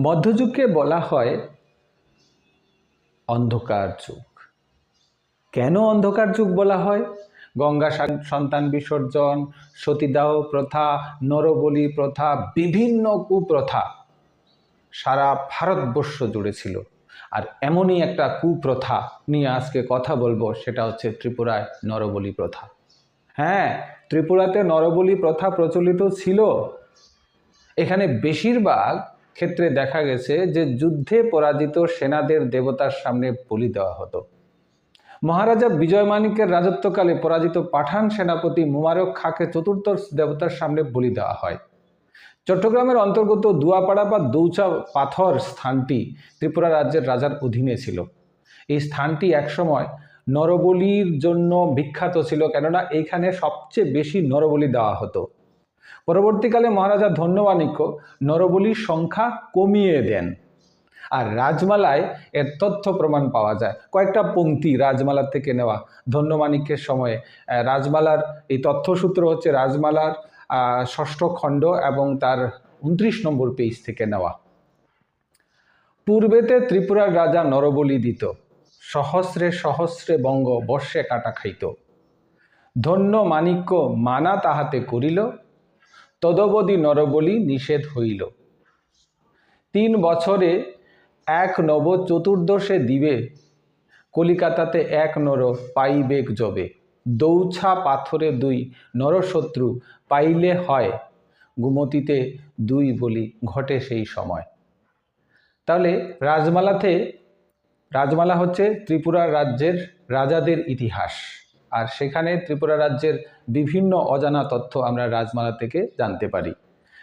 মধ্যযুগকে বলা হয় অন্ধকার যুগ। কেন অন্ধকার যুগ বলা হয়? গঙ্গা সন্তান বিসর্জন, সতীদাহ প্রথা, নরবলি প্রথা, বিভিন্ন কুপ্রথা। সারা ভারতবর্ষ জুড়ে ছিল। আর এমনই একটা কুপ্রথা নিয়ে আজকে কথা বলব, সেটা হচ্ছে ত্রিপুরায় নরবলি প্রথা। হ্যাঁ ত্রিপুরাতে নরবলি প্রথা প্রচলিত ছিল। এখানে বেশিরভাগ ক্ষেত্রে দেখা গেছে যে যুদ্ধে পরাজিত সেনাদের দেবতার সামনে বলি দেওয়া হতো। মহারাজা বিজয় মানিকের রাজত্বকালে পরাজিত পাঠান সেনাপতি মুবারক খাকে চতুর্থ দেবতার সামনে বলি দেওয়া হয়। চট্টগ্রামের অন্তর্গত দুয়াপাড়া বা দৌচা পাথর স্থানটি ত্রিপুরা রাজ্যের রাজার অধীনে ছিল। এই স্থানটি একসময় নরবলির জন্য বিখ্যাত ছিল, কেননা এইখানে সবচেয়ে বেশি নরবলি দেওয়া হতো। পরবর্তীকালে মহারাজা ধন্যবাণিক্য নরবলির সংখ্যা কমিয়ে দেন। আর রাজমালায় এর তথ্য প্রমাণ পাওয়া যায়। কয়েকটা পংক্তি রাজমালার থেকে নেওয়া। ধন্যমাণিক্যের সময়ে রাজমালার এই তথ্যসূত্র হচ্ছে রাজমালার ষষ্ঠ খণ্ড এবং তার উনত্রিশ নম্বর পেজ থেকে নেওয়া। পূর্বেতে ত্রিপুরার রাজা নরবলি দিত। সহস্রে সহস্রে বঙ্গ বর্ষে কাটা খাইত। ধন্য মাণিক্য মানা তাহাতে করিল। তদবধি নরবলি নিষেধ হইল। তিন বছরে এক নব চতুর্দশে দিবে, কলিকাতাতে এক নর পাইবেক জবে। দৌছা পাথরে দুই নরশত্রু পাইলে হয়, গুমতিতে দুই বলি ঘটে সেই সময়। তাহলে রাজমালাতে, রাজমালা হচ্ছে ত্রিপুরা রাজ্যের রাজাদের ইতিহাস। আর সেখানে ত্রিপুরা রাজ্যের বিভিন্ন অজানা তথ্য আমরা রাজমালা থেকে জানতে পারি।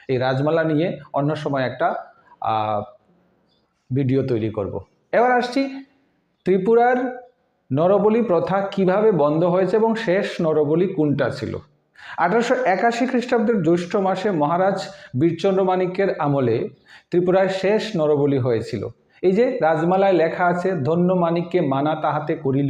এই রাজমালা নিয়ে অন্য সময় একটা ভিডিও তৈরি করব। এবার আসছি ত্রিপুরার নরবলি প্রথা কীভাবে বন্ধ হয়েছে এবং শেষ নরবলি কোনটা ছিল? আঠারোশো একাশি খ্রিস্টাব্দের জ্যৈষ্ঠ মাসে মহারাজ বীরচন্দ্র মাণিক্যের আমলে ত্রিপুরায় শেষ নরবলি হয়েছিল। এই যে রাজমালায় লেখা আছে, ধন্য মাণিক্যে মানা তাহাতে করিল।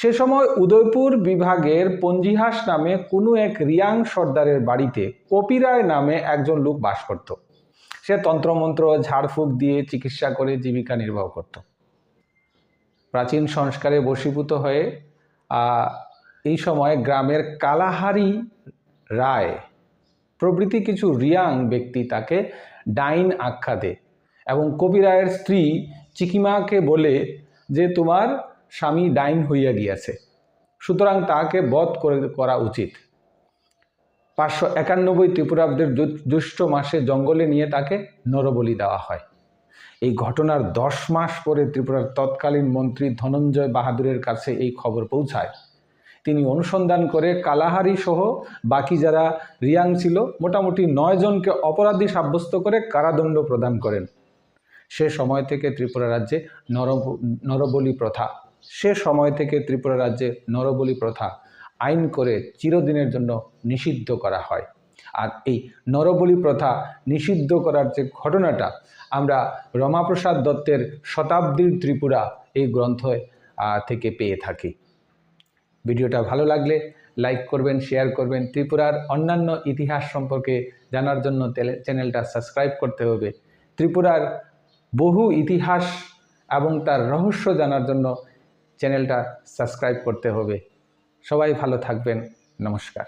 সে সময় উদয়পুর বিভাগের পঞ্জিহাস নামে কোনো এক রিয়াং সর্দারের বাড়িতে কপিরায় নামে একজন লোক বাস করত। সে তন্ত্রমন্ত্র, ঝাড়ফুঁক দিয়ে চিকিৎসা করে জীবিকা নির্বাহ করত। প্রাচীন সংস্কারে বশীভূত হয়ে এই সময় গ্রামের কালাহারি রায় প্রভৃতি কিছু রিয়াং ব্যক্তি তাকে ডাইন আখ্যা দেয় এবং কবি রায়ের স্ত্রী চিকিমাকে বলে যে, তোমার স্বামী ডাইন হইয়া গিয়াছে। সুতরাং তাহাকে বধ করে করা উচিত। পাঁচশো একানব্বই ত্রিপুরাব্দের জ্যৈ- জ্যৈষ্ঠ মাসে জঙ্গলে নিয়ে তাকে নরবলি দেওয়া হয়। এই ঘটনার দশ মাস পরে ত্রিপুরার তৎকালীন মন্ত্রী ধনঞ্জয় বাহাদুরের কাছে এই খবর পৌঁছায়। তিনি অনুসন্ধান করে কালাহারি সহ বাকি যারা রিয়াং ছিল, মোটামুটি নয় জনকে অপরাধী সাব্যস্ত করে কারাদণ্ড প্রদান করেন। সে সময় থেকে ত্রিপুরা রাজ্যে নর নরবলি প্রথা সে সময় থেকে ত্রিপুরা রাজ্যে নরবলি প্রথা আইন করে চিরদিনের জন্য নিষিদ্ধ করা হয়। আর এই নরবলি প্রথা নিষিদ্ধ করার যে ঘটনাটা, আমরা রমাপ্রসাদ দত্তের শতাব্দীর ত্রিপুরা এই গ্রন্থ থেকে পেয়ে থাকি। ভিডিওটা ভালো লাগলে লাইক করবেন, শেয়ার করবেন। ত্রিপুরার অন্যান্য ইতিহাস সম্পর্কে জানার জন্য চ্যানেলটা সাবস্ক্রাইব করতে হবে। ত্রিপুরার বহু ইতিহাস এবং তার রহস্য জানার জন্য চ্যানেলটা সাবস্ক্রাইব করতে হবে। সবাই ভালো থাকবেন। নমস্কার।